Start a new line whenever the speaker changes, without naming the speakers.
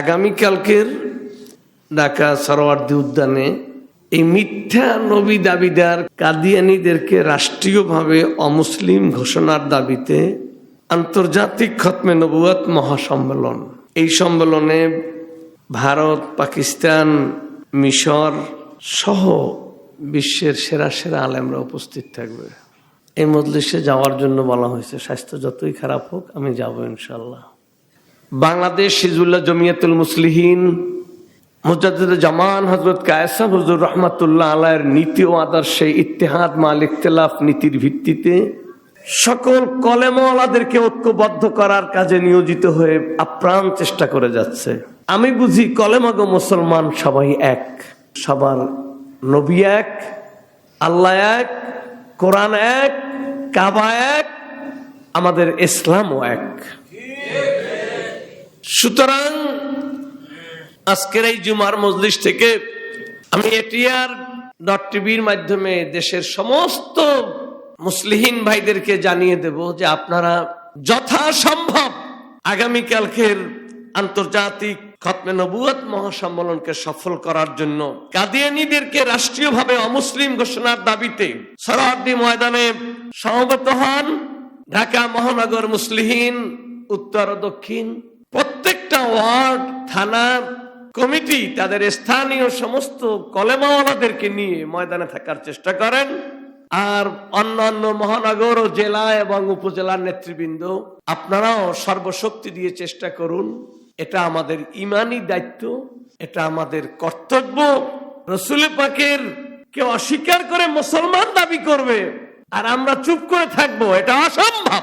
আগামীকালকের ঢাকা সরোয়ার্দী উদ্যানে এই মিথ্যা নবী দাবিদার কাদিয়ানিদেরকে রাষ্ট্রীয়ভাবে অমুসলিম ঘোষণার দাবিতে আন্তর্জাতিক খতমে নবুয়াত মহাসম্মেলন। এই সম্মেলনে ভারত, পাকিস্তান, মিশর সহ বিশ্বের সেরা সেরা আলেমরা উপস্থিত থাকবে। এই মজলিসে যাওয়ার জন্য বলা হয়েছে, স্বাস্থ্য যতই খারাপ হোক আমি যাব ইনশাল্লাহ বাংলাদেশ সিজুল্লাহ জমিয়াতুল মুসলিহীন মুজাদ্দিদ জামান হজরত কায়সাম হুজুর রহমাতুল্লাহ আলায়ের নীতি ও আদর্শে ইত্তেহাদ মাল ইখতলাফ নীতির ভিত্তিতে সকল কলেমওয়ালাদেরকে ঐক্যবদ্ধ করার কাজে নিয়োজিত হয়ে আপ্রাণ চেষ্টা করে যাচ্ছে। আমি বুঝি কলেমাগো মুসলমান সবাই এক, সবার নবী এক, আল্লাহ এক, কোরআন এক, কাবা এক, আমাদের ইসলামও এক। সুতরাং আজকের এই জুমার মজলিস থেকে আমি এটিআর ডট টিভির মাধ্যমে দেশের সমস্ত মুসলিহীন ভাইদেরকে জানিয়ে দেব যে আপনারা যথাসম্ভব আগামীকালকের আন্তর্জাতিক খতমে নবুয়ত মহাসম্মেলনকে সফল করার জন্য কাদিয়ানিদেরকে রাষ্ট্রীয়ভাবে অমুসলিম ঘোষণার দাবিতে সরহদ্দি ময়দানে সমবেত হন ঢাকা মহানগর মুসলিহীন উত্তর ও দক্ষিণ প্রত্যেকটা ওয়ার্ড, থানা, কমিটি, তাদের স্থানীয় সমস্ত কলেমাওয়ালাদেরকে নিয়ে ময়দানে থাকার চেষ্টা করেন। আর অন্যান্য মহানগর ও জেলা এবং উপজেলার নেতৃবৃন্দ, আপনারাও সর্বশক্তি দিয়ে চেষ্টা করুন। এটা আমাদের ইমানি দায়িত্ব, এটা আমাদের কর্তব্য। রসুল পাকের কে অস্বীকার করে মুসলমান দাবি করবে, আর আমরা চুপ করে থাকব, এটা অসম্ভব।